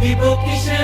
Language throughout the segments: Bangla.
দিব কিসে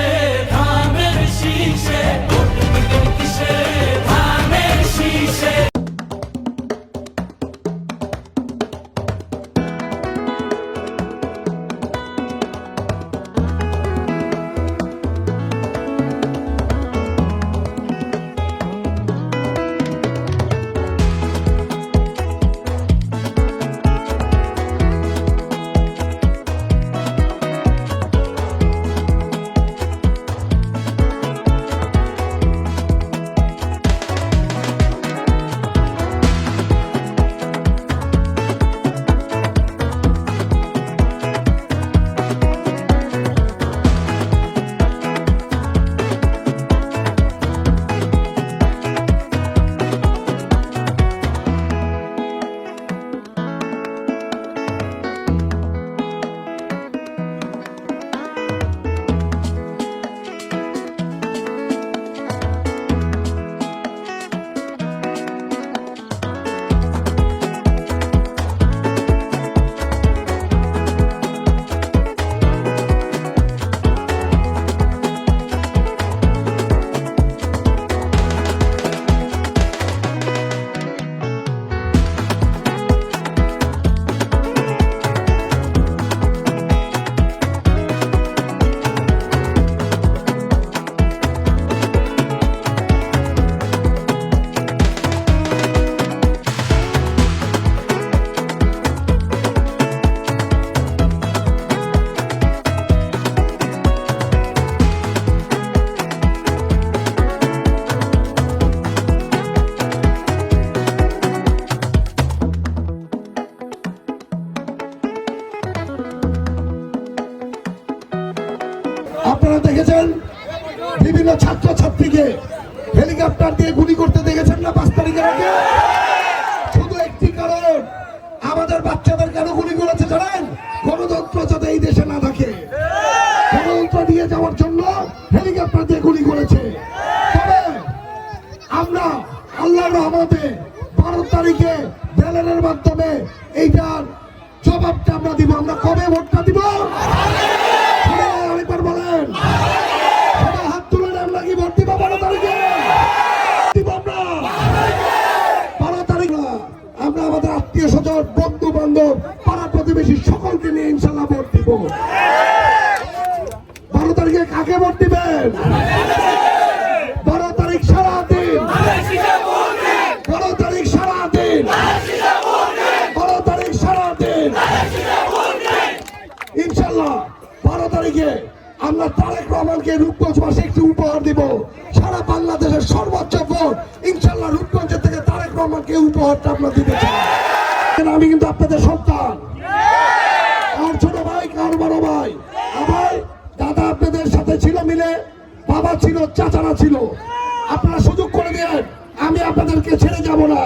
আপনারা দেখেছেন? বিভিন্ন ছাত্র ছাত্রীকে হেলিকপ্টার দিয়ে গুলি করতে দেখেছেন না পাঁচ তারিখের আগে? শুধু একটি কারণ, আমাদের বাচ্চাদের কেন গুলি করেছে জানেন? গণতন্ত্র যাতে এই দেশে না থাকে। গণতন্ত্র নিয়ে যাওয়ার জন্য হেলিকপ্টার দিয়ে গুলি করেছে। তবে আমরা আল্লাহর রহমতে বারো তারিখে ব্যালনের মাধ্যমে এইটার জবাবটা আমরা দিব। আমরা কবে ভোটটা দিব সবাই আরেকবার বলেন সবাই হাত তুলে আমরা কি ভোট দিব বারো তারিখে দিব আমরা বারো তারিখ না, আমরা আমাদের আত্মীয় স্বজন বন্ধু বান্ধব পাড়া প্রতিবেশী সকলকে নিয়ে ইনশাল্লাহ ভোট দিব বারো তারিখে কাকে ভোট দিবেন? বারো তারিখ সারা দিন। বারো তারিখ সারা দিন। বারো তারিখ সারা দিন। ইনশাল্লাহ বারো তারিখে আমরা তারেক রহমানকে রূপগঞ্জ মাসে একটি উপহার দিব। সারা বাংলাদেশের সর্বোচ্চ ভোট। ইনশাল্লাহ রূপগঞ্জের থেকে তারেক রহমানকে উপহারটা আমরা দিতে চাই। আমি কিন্তু আপনাদের সন্তান। সাথে ছিল মিলে, বাবা ছিল, চাচারা ছিল। আপনারা সুযোগ করে দেন, আমি আপনাদেরকে ছেড়ে যাব না।